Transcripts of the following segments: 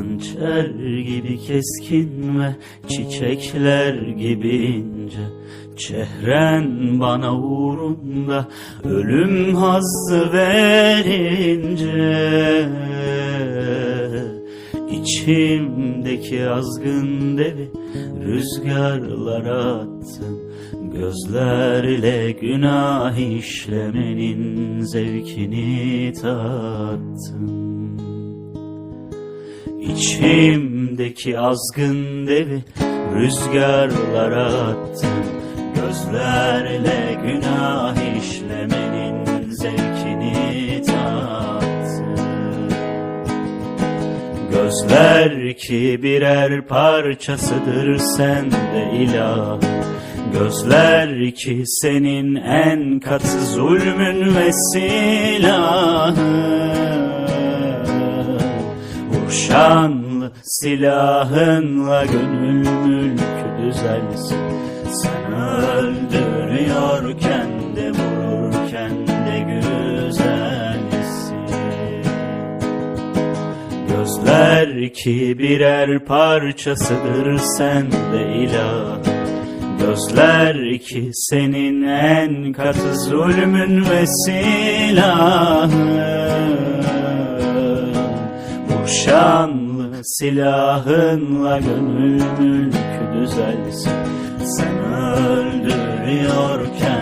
Hançer gibi keskin ve çiçekler gibi ince. Çehren bana uğrunda ölüm hazzı verince. İçimdeki azgın devi rüzgarlara attım Gözlerle günah işlemenin zevkini tattım İçimdeki azgın devi rüzgarlara attım Gözlerle günah işlemenin zevkini tattım Gözler ki birer parçasıdır sende ilah. Gözler ki senin en katı zulmün ve silahın Vurşanlı silahınla gönül mülkü düzelsin. Sen öldürüyorken de vururken de güzelsin Gözler ki birer parçasıdır sende ilah. Gözler ki senin en katı zulmün ve silahın Vurşanlı silahınla gönül mülkü düzelsin. Sen öldürüyorken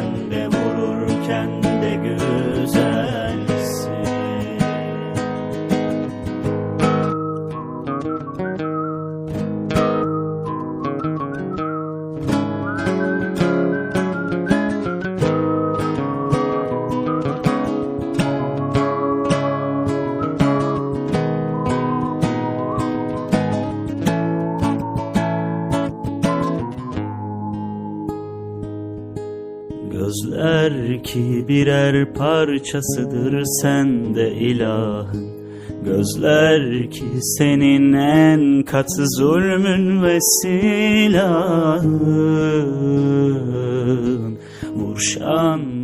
Gözler ki birer parçasıdır sende ilahın. Gözler ki senin en katı zulmün ve silahın. Silahın